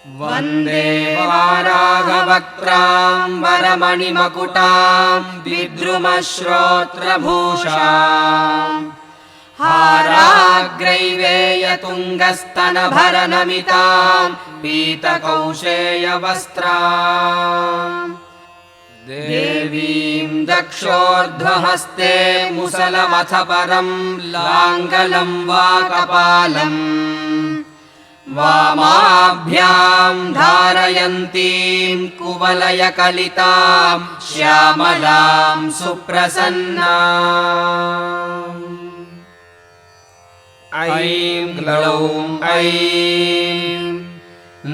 वन्दे वाराघवक्त्राम्बरमणिमकुटाम् द्विद्रुमश्रोत्रभूषा हाराग्रैवेयतुङ्गस्तनभरनमिताम् पीतकौशेयवस्त्रा। देवीम् दक्षोर्ध्वहस्ते मुसलमथ परम् लाङ्गलम् वा कपालम् वामाभ्याम् धारयन्तीम् कुवलयकलिताम् श्यामलाम् सुप्रसन्ना ऐं ग्लौं ऐं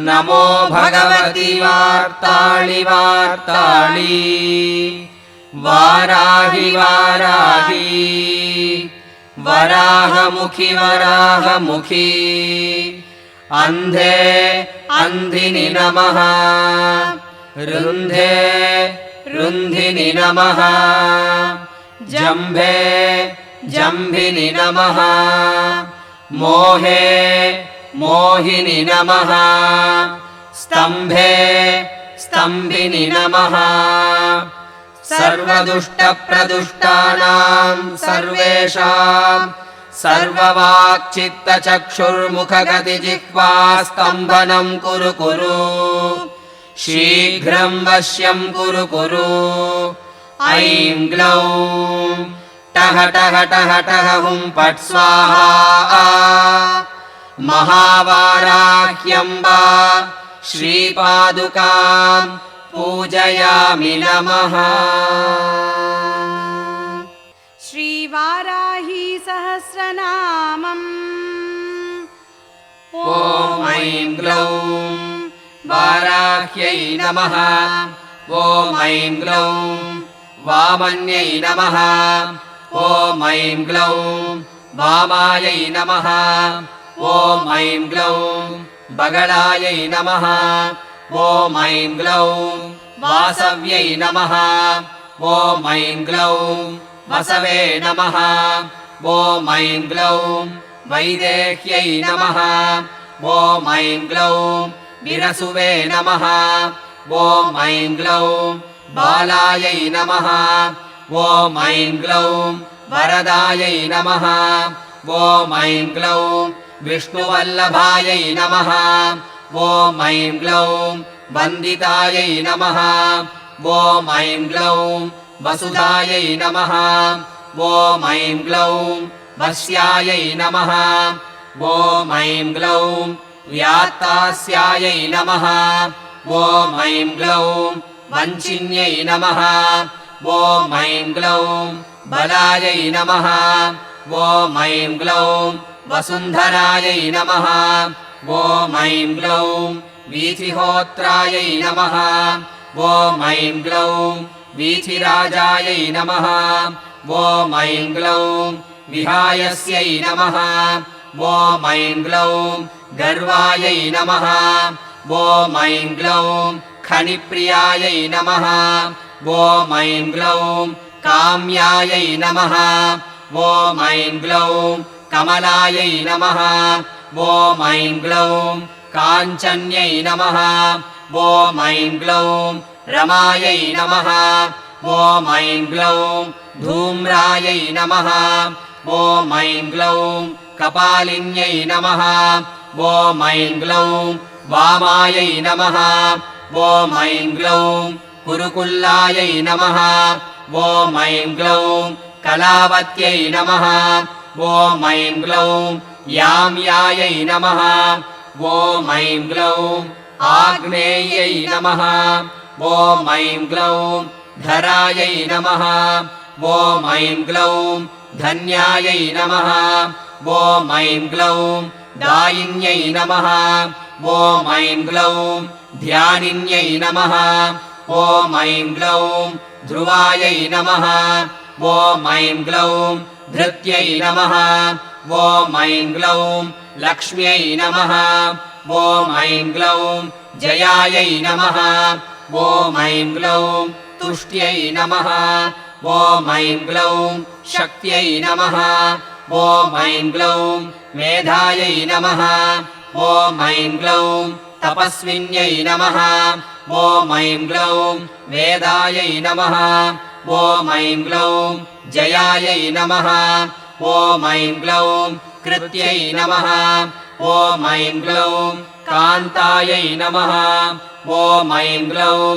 नमो भगवति वार्ताळि वार्ताळि वाराहि वाराहि। वराहमुखि वराहमुखि अन्धे अन्धिनि नमः। रुन्धे रुन्धिनि नमः। जम्भे जम्भिनि नमः। मोहे मोहिनि नमः। स्तम्भे स्तम्भिनि नमः। सर्वदुष्टप्रदुष्टानाम् सर्वेषाम् सर्ववाक्चित्तचक्षुर्मुखगतिजिह्वा स्तम्भनम् कुरु कुरु। शीघ्रम् वश्यम् कुरु कुरु। ऐं ग्लौं। टह टह टह टह हुं पट् स्वाहा। महावाराह्यम्बा श्रीपादुकाम् पूजयामि नमः सहस्रनामम् ॐ ऐं ग्लौं वाराह्यै नमः। ॐ ऐं ग्लौं वामन्यै नमः। ॐ ऐं ग्लौं वामायै नमः। ॐ ऐं ग्लौं बगलायै नमः। ॐ ऐं ग्लौं वासव्यै नमः। ॐ ऐं ग्लौं वसवे नमः ॐ ऐं ग्लौं वैदेह्यै नमः। ॐ ऐं ग्लौं विरसुवे नमः। ॐ ऐं ग्लौं बालायै नमः। ॐ ऐं ग्लौं वरदायै नमः। ॐ ऐं ग्लौं विष्णुवल्लभायै नमः। ॐ ऐं ग्लौं वन्दितायै नमः। ॐ ऐं ग्लौं वसुधायै नमः ॐ ऐं ग्लौं वस्यायै नमः। ऐं ग्लौं व्यात्तास्यायै नमः। ऐं ग्लौं वञ्चिन्यै नमः। ॐ ऐं ग्लौं बलायै नमः। ऐं ग्लौं वसुन्धरायै नमः। ग्लौं वीथिहोत्रायै नमः। ग्लौं वीथिराजायै नमः ऐं ग्लौं विहायस्यै नमः। ॐ ऐं ग्लौं गर्वायै नमः। ग्लौं खनिप्रियायै नमः। ॐ ऐं ग्लौं काम्यायै नमः। ॐ ऐं ग्लौं कमलायै नमः। ॐ ऐं ग्लौं काञ्चन्यै नमः। ॐ ऐं ग्लौं रमायै नमः ॐ ऐं ग्लौं धूम्रायै नमः। ॐ ऐं ग्लौं कपालिन्यै नमः। ॐ ऐं ग्लौं वामायै नमः। ॐ ऐं ग्लौं कुरुकुल्लायै नमः। ॐ ऐं ग्लौं कलावत्यै नमः। ॐ ऐं ग्लौं याम्यायै नमः। ॐ ऐं ग्लौं आग्नेयै नमः। ॐ ऐं ग्लौं धरायै नमः। ऐं ग्लौं धन्यायै नमः। ऐं ग्लौं दायिन्यै नमः। ऐं ग्लौं ध्यानिन्यै नमः। ध्रुवायै नमः। ऐं ग्लौं धृत्यै नमः। ऐं ग्लौं लक्ष्म्यै नमः। ग्लौं जयायै नमः। ऐं ग्लौं तुष्ट्यै नमः। ॐ ऐं ग्लौं शक्त्यै नमः। ॐ ऐं ग्लौं मेधायै नमः। ॐ ऐं ग्लौं तपस्विन्यै नमः। नमः। ॐ ऐं ग्लौं जयायै नमः। ॐ ऐं ग्लौं कृत्यै नमः। ॐ ऐं ग्लौं कान्तायै नमः। ॐ ऐं ग्लौं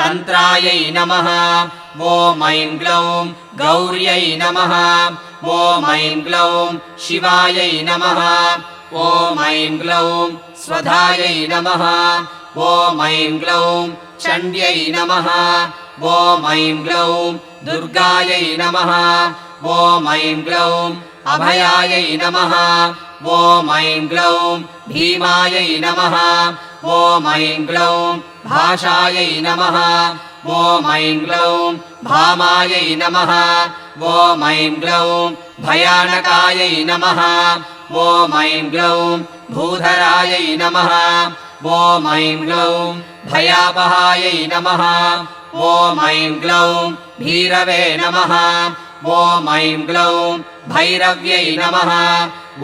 तन्त्रायै नमः। ॐ ग्लौं गौर्यै नमः। ॐ ग्लौं शिवायै नमः। ॐ ग्लौं स्वधायै नमः। ऐं ग्लौं चण्ड्यै नमः। ॐ ग्लौं दुर्गायै नमः। ॐ ग्लौं अभयायै नमः। ऐं ग्लौं भीमायै नमः। ॐ ग्लौं भाषायै नमः। ॐ ग्लौं भामायै नमः। ऐं ग्लौं भयानकायै नमः। ॐ ग्लौं भूधरायै नमः। ॐ ग्लौं भयापहायै नमः। ॐ ग्लौं भीरवे नमः ॐ ऐं ग्लौं भैरव्यै नमः।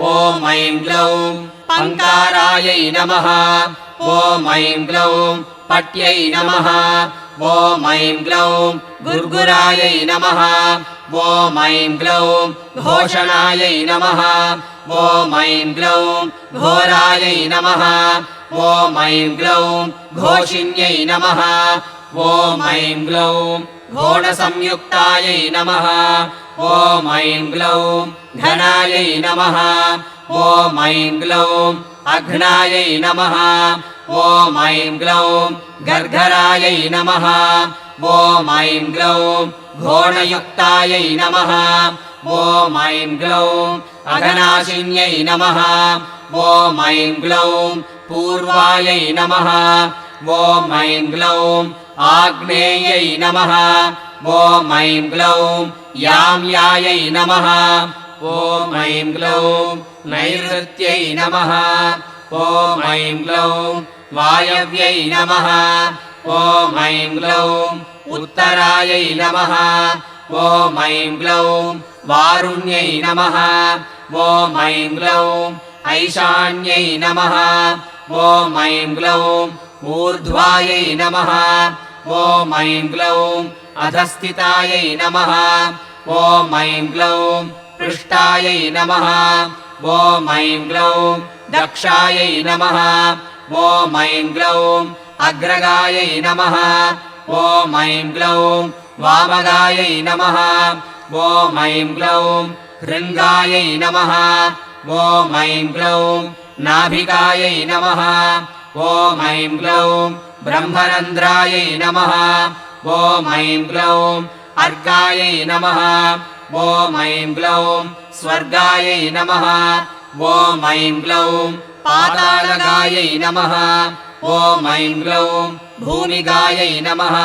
ॐ ऐं ग्लौं पङ्कारायै नमः। ॐ ऐं ग्लौं पट्यै नमः। ॐ ऐं ग्लौं गुर्गुरायै नमः। ॐ ऐं ग्लौं घोषणायै नमः। ॐ ऐं ग्लौं घोरायै नमः। ॐ ऐं ग्लौं घोषिन्यै नमः। ॐ ऐं ग्लौं घोणसंयुक्तायै नमः। ॐ ऐं ग्लौं घनायै नमः। ॐ ऐं ग्लौं अघ्नायै नमः। ॐ ऐं ग्लौं गर्घरायै नमः। ॐ ऐं ग्लौं घोणयुक्तायै नमः। ॐ ऐं ग्लौं अघनाशिन्यै नमः। ॐ ऐं ग्लौं पूर्वायै नमः। ॐ ऐं ग्लौं आग्नेयै नमः। ॐ ऐं ग्लौं याम्यायै नमः। ॐ ऐं ग्लौं नैऋत्यै नमः। ॐ ऐं ग्लौं वायव्यै नमः। ॐ ऐं ग्लौं उत्तरायै नमः। ॐ ऐं ग्लौं वारुण्यै नमः। ॐ ऐं ग्लौं ऐशान्यै नमः। ॐ ऐं ग्लौं ऊर्ध्वायै नमः ॐ ऐं ग्लौं अधस्थितायै नमः। ॐ ऐं ग्लौं पृष्ठायै नमः। ॐ ऐं ग्लौं दक्षायै नमः। ॐ ऐं ग्लौं अग्रगायै नमः। ॐ ऐं ग्लौं वामगायै नमः। ॐ ऐं ग्लौं हृङ्गायै नमः। ॐ ऐं ग्लौं नाभिकायै नमः। ॐ ऐं ग्लौं ब्रह्मरन्ध्रायै नमः। ॐ ऐं ग्लौं अर्गायै नमः। ॐ ऐं ग्लौं स्वर्गायै नमः। ॐ ऐं ग्लौं पातालगायै नमः। ॐ ऐं ग्लौं भूमिगायै नमः।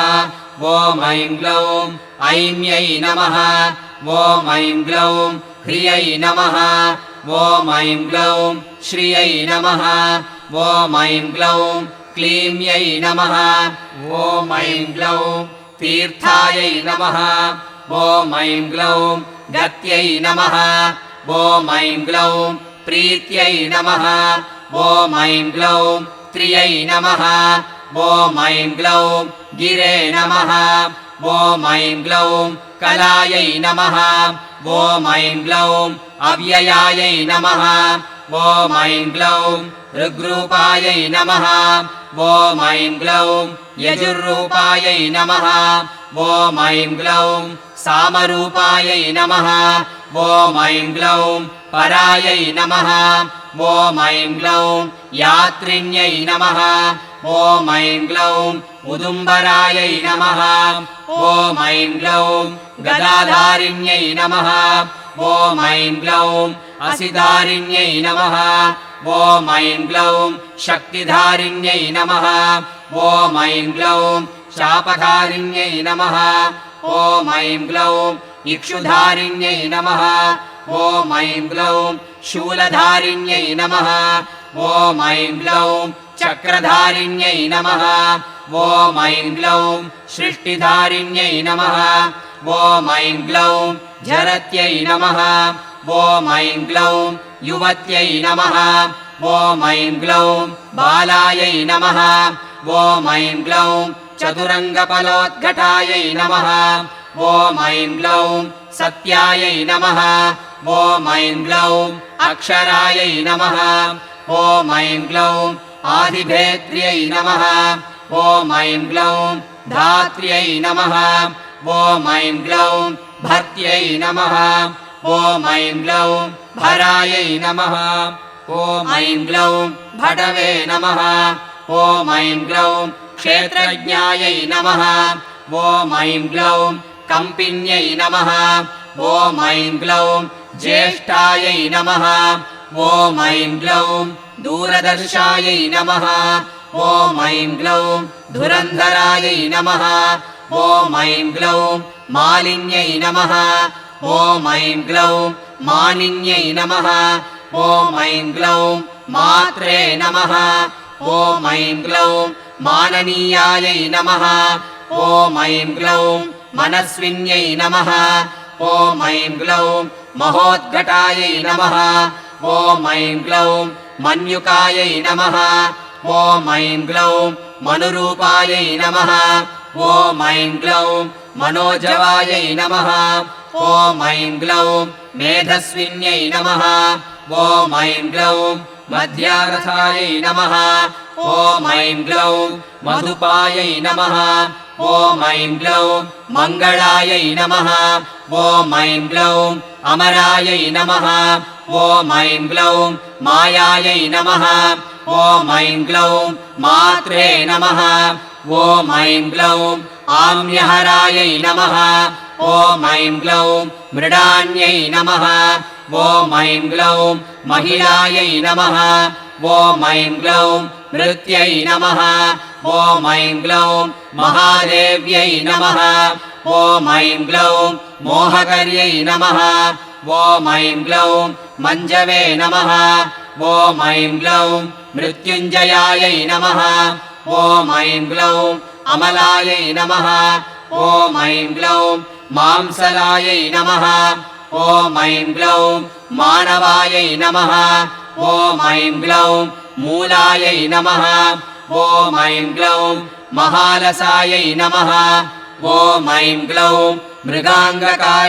ॐ ऐं ग्लौं ऐम्यै नमः। ॐ ऐं ग्लौं ह्रियै नमः। ॐ ऐं ग्लौं श्रियै नमः। ॐ ऐं ग्लौं क्लीम्यै नमः। ॐ ऐं ग्लौं तीर्थायै नमः। ॐ ऐं ग्लौं गत्यै नमः। ॐ ऐं ग्लौं प्रीत्यै नमः। ॐ ऐं ग्लौं त्रियै नमः। ॐ ऐं ग्लौं गिरे नमः। ॐ ऐं ग्लौं कलायै नमः। ॐ ऐं ग्लौं अव्ययायै नमः। ॐ ऐं ग्लौं ऋग्रूपायै नमः। ॐ ऐं ग्लौं यजुर्रूपायै नमः। ॐ ऐं ग्लौं सामरूपायै नमः। ॐ ऐं ग्लौं परायै नमः। ॐ ऐं ग्लौं यात्रिण्यै नमः ॐ ऐं ग्लौं उदुम्बरायै नमः। ॐ ऐं ग्लौं गदाधारिण्यै नमः। ॐ ऐं ग्लौं असिधारिण्यै नमः। ॐ ऐं ग्लौं शक्तिधारिण्यै नमः। ॐ ऐं ग्लौं शापकारिण्यै नमः। ॐ ऐं ग्लौं इक्षुधारिण्यै नमः। ॐ ऐं ग्लौं शूलधारिण्यै नमः। ॐ ऐं ग्लौं चक्रधारिण्यै नमः। ॐ ऐं ग्लौं सृष्टिधारिण्यै नमः। ॐ ऐं ग्लौं झरत्यै नमः। ग्लौं युवत्यै नमः। ॐ ऐं ग्लौं बालायै नमः। ऐं ग्लौं चतुरङ्गफलोद्घटायै नमः। ॐ ऐं ग्लौं सत्यायै नमः। ग्लौं आदिभेत्र्यै नमः। ॐ ऐं ग्लौं धात्र्यै नमः। ॐ ऐं ग्लौं भर्त्यै नमः। ॐ ऐं ग्लौं भरायै नमः। ॐ ऐं ग्लौं भटवे नमः। ॐ ऐं ग्लौं क्षेत्रज्ञायै नमः। ॐ ऐं ग्लौं कम्पिन्यै नमः। ॐ ऐं ग्लौं ज्येष्ठायै नमः। ॐ ऐं ग्लौं दूरदर्शायै नमः। ॐ ऐं ग्लौं धुरन्धरायै नमः। ॐ ऐं ग्लौं मालिन्यै नमः। ॐ ऐं ग्लौं मानिन्यै नमः। ॐ ऐं ग्लौं मात्रे नमः। ॐ ऐं ग्लौं माननीयायै नमः। ॐ ऐं ग्लौं मनस्विन्यै नमः। ॐ ऐं ग्लौं महोद्घटायै नमः। ॐ ऐं ग्लौं मन्युकायै नमः। ॐ ऐं ग्लौं मनुरूपायै नमः। ॐ ऐं ग्लौं मनोजवायै नमः। ॐ ऐं ग्लौं मेधस्विन्यै नमः। ॐ ऐं ग्लौं मध्यारथायै नमः। ॐ ऐं ग्लौं मधुपायै नमः। ॐ ऐं ग्लौं मङ्गलायै नमः। ॐ ऐं ग्लौं अमरायै नमः ॐ ऐं ग्लौं मायायै नमः। ॐ ऐं ग्लौं मात्रे नमः। ॐ ऐं ग्लौं आम्यहरायै नमः। ॐ ऐं ग्लौं मृडान्यै नमः। ॐ ऐं ग्लौं महिलायै नमः। ॐ ऐं ग्लौं मृत्यै नमः। ॐ ऐं ग्लौं महादेव्यै नमः। ॐ ऐं ग्लौं मोहकर्यै नमः। ॐ ऐं ग्लौं मञ्जवे नमः। ॐ ऐं ग्लौं मृत्युञ्जयायै नमः। ॐ ऐं ग्लौं अमलायै नमः। ॐ ऐं ग्लौं मांसलायै नमः। ॐ ऐं ग्लौं मानवायै नमः। ॐ ऐं ग्लौं मूलायै नमः। ॐ ऐं ग्लौं महालसायै नमः। ॐ ऐं ग्लौं मृगाङ्गकाय